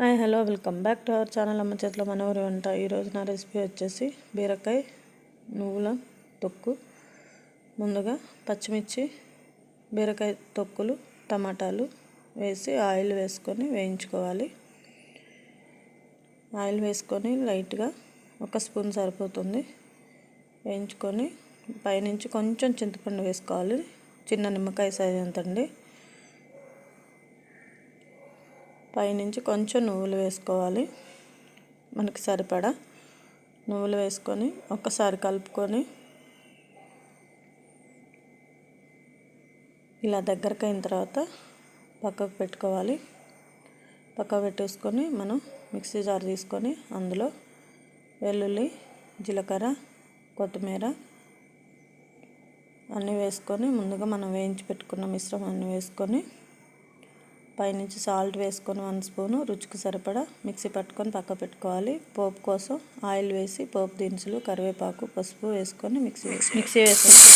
Hi hello welcome back to our channel. అమ్మ చేతిలో మనవరి వంట. ఈరోజు నా రెసిపీ వచ్చేసి బీరకాయ నువ్వుల తొక్కు. ముందుగా పచ్చిమిర్చి బీరకాయ తొక్కులు టమాటాలు వేసి ఆయిల్ వేసుకొని వేయించుకోవాలి. ఆయిల్ వేసుకొని లైట్గా ఒక స్పూన్ సరిపోతుంది. వేయించుకొని పైనుంచి కొంచెం చింతపండు వేసుకోవాలి. చిన్న నిమ్మకాయ సైజ్ అంతండి. పైనుంచి కొంచెం నువ్వులు వేసుకోవాలి. మనకి సరిపడా నువ్వులు వేసుకొని ఒక్కసారి కలుపుకొని ఇలా దగ్గరకు అయిన తర్వాత పక్కకు పెట్టుకోవాలి. పక్క పెట్టేసుకొని మనం మిక్సీ జార్ తీసుకొని అందులో వెల్లుల్లి జీలకర్ర కొత్తిమీర అన్నీ వేసుకొని ముందుగా మనం వేయించి పెట్టుకున్న మిశ్రమాన్ని వేసుకొని పైనుంచి సాల్ట్ వేసుకొని వన్ స్పూను రుచికి సరిపడా మిక్సీ పట్టుకొని పక్క పెట్టుకోవాలి. పోపు కోసం ఆయిల్ వేసి పోపు దినుసులు కరివేపాకు పసుపు వేసుకొని మిక్సీ మిక్సీ వేసుకొని